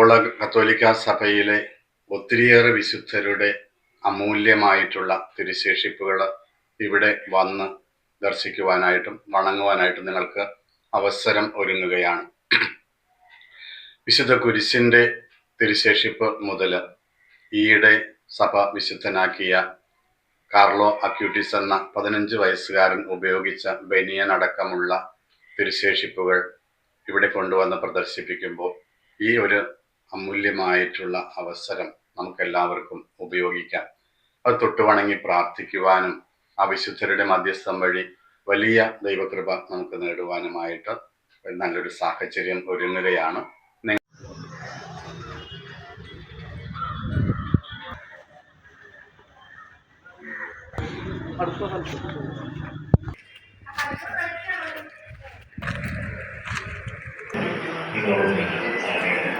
ഇപ്പോൾ കത്തോലിക്ക സഭയിലെ ഒത്തിരിയേറെ വിശുദ്ധരുടെ അമൂല്യമായിട്ടുള്ള തിരുശേഷിപ്പുകൾ ഇവിടെ വന്ന് ദർശിക്കുവാനായിട്ടും വണങ്ങുവാനായിട്ടും നിങ്ങൾക്ക് അവസരം ഒരുങ്ങുകയാണ്. വിശുദ്ധ കുരിശിന്റെ തിരുശേഷിപ്പ് മുതൽ ഈയിടെ സഭ വിശുദ്ധനാക്കിയ കാർലോ അക്യൂട്ടിസ് എന്ന പതിനഞ്ച് വയസ്സുകാരൻ ഉപയോഗിച്ച ബനിയൻ അടക്കമുള്ള തിരുശേഷിപ്പുകൾ ഇവിടെ കൊണ്ടുവന്ന് പ്രദർശിപ്പിക്കുമ്പോൾ ഈ ഒരു അമൂല്യമായിട്ടുള്ള അവസരം നമുക്കെല്ലാവർക്കും ഉപയോഗിക്കാം. അത് തൊട്ടുവണങ്ങി പ്രാർത്ഥിക്കുവാനും ആ വിശുദ്ധരുടെ മധ്യസ്ഥം വഴി വലിയ ദൈവകൃപ നമുക്ക് നേടുവാനുമായിട്ട് നല്ലൊരു സാഹചര്യം ഒരുങ്ങുകയാണ്. നിങ്ങളോട്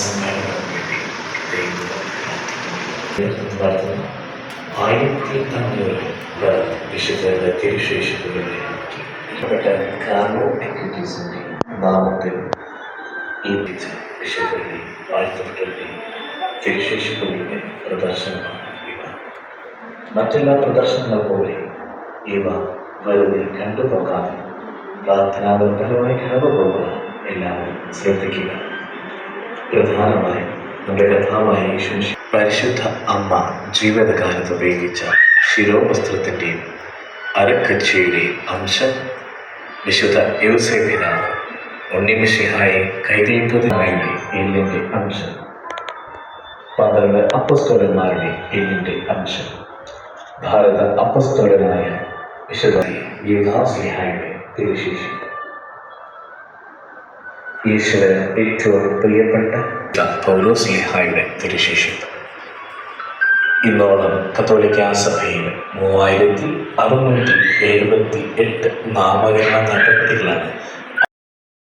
സംഘടനകൾക്ക് വേണ്ടി പ്രാർത്ഥന ആയിരത്തി അഞ്ഞൂറ് വിശുദ്ധരുടെ തിരുശേഷിപ്പുകളെ ഇഷ്ടപ്പെട്ട കാർലോ എക്യൂട്ടീസിന്റെ നാമത്തിൽ ഈ വിശുദ്ധരുടെ വാഴ്ത്തപ്പെട്ടവരുടെ തിരുശേഷിപ്പുകളുടെ പ്രദർശനമാണ് ഇവ. മറ്റെല്ലാ പ്രദർശനങ്ങൾ പോലെ ഇവ വെറുതെ കണ്ടുപോകാതെ പ്രാർത്ഥനാബന്ധമായി കടന്നുപോകുക എല്ലാവരും ശ്രദ്ധിക്കുക. പ്രധാനമായും നമ്മുടെ കഥാവായ യേശു പരിശുദ്ധ അമ്മ ജീവിതകാലത്ത് ഉപയോഗിച്ച ശിരോവസ്ത്രത്തിന്റെയും അരക്കച്ചിയുടെയും അംശം വിശുദ്ധ യോസേപിതാവ് ഉണ്ണിമിഷിഹായെ കൈതീപ്പതിനായുടെ എല്ലിന്റെ അംശം. പന്ത്രണ്ട് അപ്പസ്തോലന്മാരുടെ എല്ലിന്റെ അംശം. ഭാരത അപ്പസ്തോലനായ വിശുദ്ധ യുദാസ്ലിഹായുടെ തിരുശേഷി. ഈശ്വരന് ഏറ്റവും പ്രിയപ്പെട്ട പൗലോസ്ലിഹായുടെ തിരുശേഷി. ഇന്നോളം കത്തോലിക്ക സഭയിൽ മൂവായിരത്തി അറുന്നൂറ്റി എഴുപത്തി എട്ട് നാമകരണ നടപടികളാണ്